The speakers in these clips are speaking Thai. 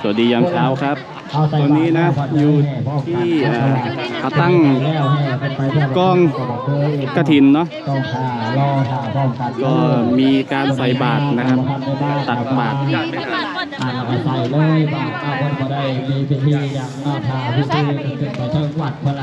สวัสดียามเช้าครับเอาใส่ตอนนี้นะอยู่ที่เอ่อเขาตั้งแล้วแห่กันไปเพื่กองกระถินเนาะต้องท่ารอท่าพร้อมกันก็มีการใส่บาตรนะครับ ตักบาตรอ่านเอาไปใส่เลยบาตรเอาคนมาได้มีพิธีอย่างน่าทาพิธีขึ้นไปเชิงวัดเพื่อ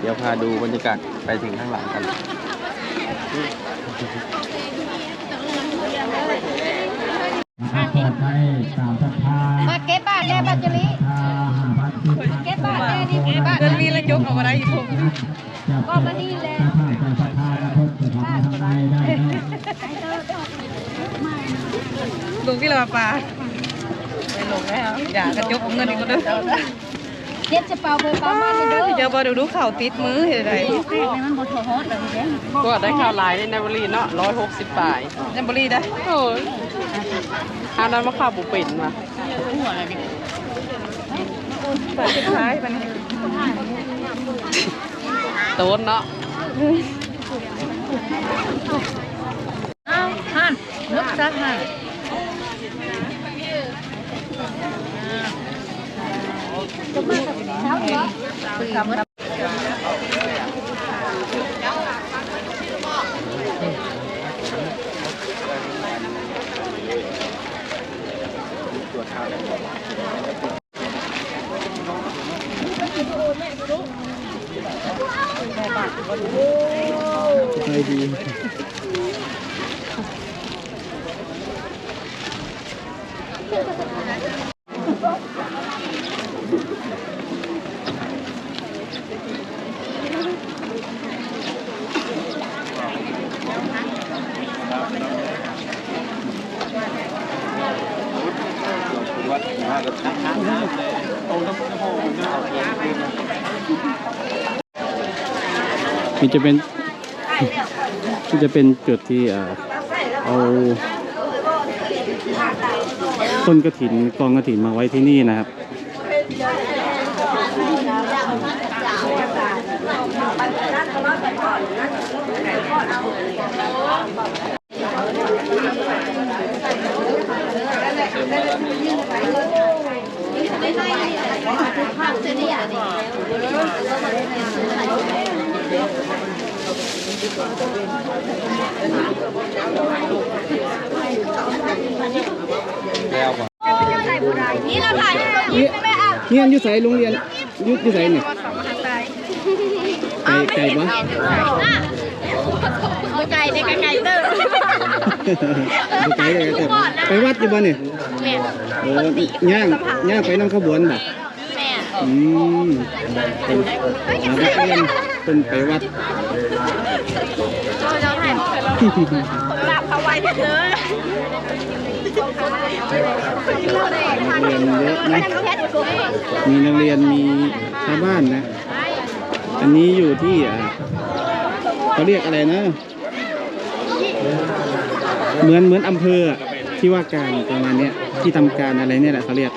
เดี๋ยวพาดูบรรยากาศไปถึงข้างหลังกันมาเปิดให้ตามศรัทธามาเก็บบาทแน่บัตรจริศรัทธาหาพันสิบเก็บบาทแน่นี่เก็บบาทเดินมีแล้วยกออกมาได้อยู่ก็มาดีแล้วถ้าผ่านใจศรัทธาแล้วเพิ่มจะทำให้ทางในได้เนาะ ลุงที่เราปลาไปลงแล้วอย่ากระยกเอาเงินอีกคนเด้อเจ็ดจะเป่าเบอร์เป่ามาเด้อเดี๋ยวบอดูดูข่าวติดมือเห็นไรมันบดหัวฮอดเลยเด้ก็ได้ข่าวหลายในนาบรีเนาะร้อยหกสิบปลายในบรีได้โอ้ยอันนั้นมาข่าวบุปิ่นว่ะเปิดสุดท้ายมันโตนเนาะอ้าวหันนึกซักหัน สบายดี มันจะเป็นที่จะเป็นจุดที่เอ่อเอาต้นกระถินกองกระถินมาไว้ที่นี่นะครับ นี่เราถ่ายให้เรายิ้มไม่เอาเรียนอยู่ไสโรงเรียนอยู่อยู่ไสเนี่ยไก่ไก่ปะหัวใจในกระไก่เตอร์ไปไก่เลยแต่ไปวัดอยู่บ่เนี่ยแม่โอ้ย่างย่างไปน้ำขบวนบ่แม่ อืมเป็นนักเรียนเป็นไปวัดเราเราถ่ายหลับเขาไว้เถอะนักเรียนเยอะนะมีนักเรียนมีชาวบ้านนะ อันนี้อยู่ที่เขาเรียกอะไรนะ เหมือนเหมือนอำเภอที่ว่าการประมาณนี้ที่ทำการอะไรเนี่ยแหละเขาเรียก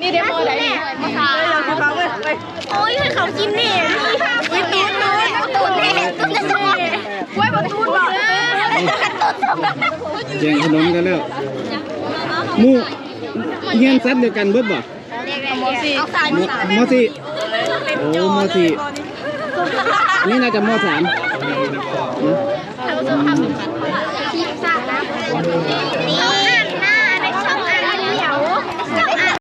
นี่เดี๋ยวโมไหนนี่เราคือฟังเลยโอ้ยให้เขาจิ้มนี่นี่ค่ะวิตูนตูนตูนเนี่ยตูนจะตูนไว้บนตูนบอกตูนแย่งขนมกันแล้วมูเฮียซัดเดียวกันเบิดบ่เอาสายมมสี่โอ้มสี่อันนี้น่าจะมสาม Thank you.